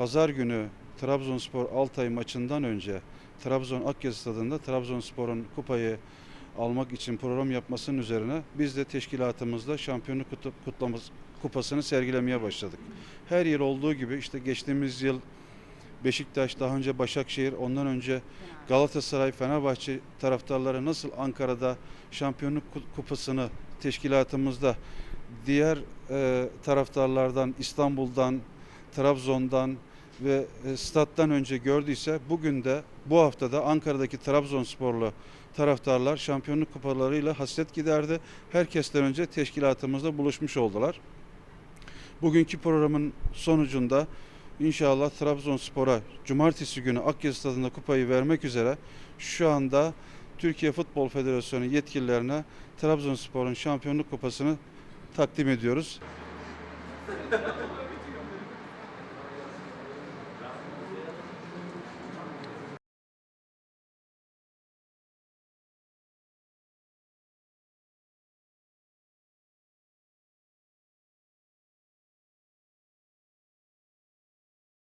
pazar günü Trabzonspor Altay maçından önce Trabzon Akyazı Stadı'nda Trabzonspor'un kupayı almak için program yapmasının üzerine biz de teşkilatımızda şampiyonluk kutlaması kupasını sergilemeye başladık. Her yıl olduğu gibi işte geçtiğimiz yıl Beşiktaş, daha önce Başakşehir, ondan önce Galatasaray, Fenerbahçe taraftarları nasıl Ankara'da şampiyonluk ku- kupasını teşkilatımızda diğer e, taraftarlardan, İstanbul'dan, Trabzon'dan ve e, stat'tan önce gördüyse bugün de bu haftada Ankara'daki Trabzonsporlu taraftarlar şampiyonluk kupalarıyla hasret giderdi. Herkesten önce teşkilatımızda buluşmuş oldular. Bugünkü programın sonucunda inşallah Trabzonspor'a cumartesi günü Akyazı Stadı'nda kupayı vermek üzere şu anda Türkiye Futbol Federasyonu yetkililerine Trabzonspor'un şampiyonluk kupasını takdim ediyoruz.